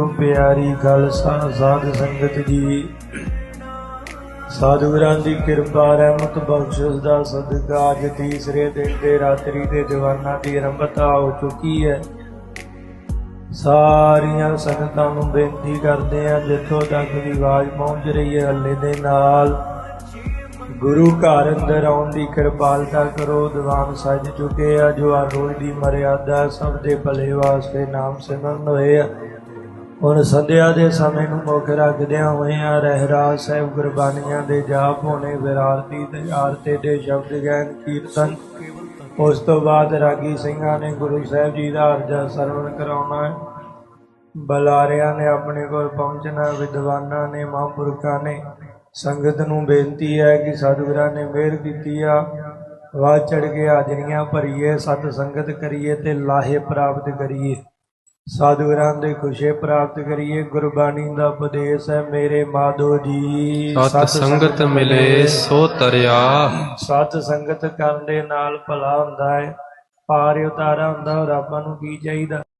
ਗੁਰੂ ਪਿਆਰੀ ਖਾਲਸਾ ਸਾਧ ਸੰਗਤ ਜੀ। ਸਾਧੂਰਾਂ ਦੀ ਕਿਰਪਾ, ਰਹਿਮਤ, ਬਖਸ਼ਿਸ਼ ਦਾ ਸਦਕਾ ਅੱਜ ਤੀਸਰੇ ਦਿਨ ਦੇ ਰਾਤਰੀ ਦੇ ਦੀਵਾਨਾਂ ਦੀ ਆਰੰਭਤਾ ਹੋ ਚੁੱਕੀ ਹੈ। ਸਾਰੀਆਂ ਸੰਗਤਾਂ ਨੂੰ ਬੇਨਤੀ ਕਰਦੇ ਆ ਜਿੱਥੋਂ ਤੱਕ ਦੀ ਆਵਾਜ਼ ਪਹੁੰਚ ਰਹੀ ਹੈ, ਹੱਲੇ ਦੇ ਨਾਲ ਗੁਰੂ ਘਰ ਅੰਦਰ ਆਉਣ ਦੀ ਕਿਰਪਾਲਤਾ ਕਰੋ। ਦੀਵਾਨ ਸੱਜ ਚੁੱਕੇ ਆ, ਜੋ ਆ ਰੋਜ਼ ਦੀ ਮਰਿਆਦਾ ਸਭ ਦੇ ਭਲੇ ਵਾਸਤੇ ਨਾਮ ਸਿਮਰਨ ਹੋਏ ਆ। ਹੁਣ ਸੰਧਿਆ ਦੇ ਸਮੇਂ ਨੂੰ ਮੁੱਖ ਰੱਖਦਿਆਂ ਹੋਇਆਂ ਰਹਿਰਾਜ ਸਾਹਿਬ ਗੁਰਬਾਣੀਆਂ ਦੇ ਜਾਪ ਹੋਣੇ ਵਿਰਾਰਤੀ ਤੇ ਆਰਤੇ ਦੇ ਸ਼ਬਦ ਗੈਨ ਕੀਰਤਨ। ਉਸ ਤੋਂ ਬਾਅਦ ਰਾਗੀ ਸਿੰਘਾਂ ਨੇ ਗੁਰੂ ਸਾਹਿਬ ਜੀ ਦਾ ਅਰਜਾ ਸਰਵਣ ਕਰਾਉਣਾ ਹੈ। ਬਲਾਰਿਆਂ ਨੇ ਆਪਣੇ ਕੋਲ ਪਹੁੰਚਣਾ, ਵਿਦਵਾਨਾਂ ਨੇ, ਮਹਾਂਪੁਰਖਾਂ ਨੇ। ਸੰਗਤ ਨੂੰ ਬੇਨਤੀ ਹੈ ਕਿ ਸਤਿਗੁਰਾਂ ਨੇ ਮਿਹਰ ਕੀਤੀ ਆ। ਵਾਹ ਚੜ ਕੇ ਹਾਜ਼ਰੀਆਂ ਭਰੀਏ, ਸਤ ਸੰਗਤ ਕਰੀਏ ਤੇ ਲਾਹੇ ਪ੍ਰਾਪਤ ਕਰੀਏ। ਸਤਿਗੁਰਾਂ ਦੇ ਖੁਸ਼ੇ ਪ੍ਰਾਪਤ ਕਰੀਏ ਗੁਰਬਾਣੀ ਦਾ ਉਪਦੇਸ਼ ਹੈ ਮੇਰੇ ਮਾਧੋ ਜੀ। ਸਤ ਸੰਗਤ ਮਿਲੇ ਸੋ ਤਰਿਆ। ਸਤ ਸੰਗਤ ਕਰਨ ਦੇ ਨਾਲ ਭਲਾ ਹੁੰਦਾ ਹੈ। ਪਾਰ ਉਤਾਰਾ ਹੁੰਦਾ ਆਪਾਂ ਨੂੰ ਕੀ ਚਾਹੀਦਾ?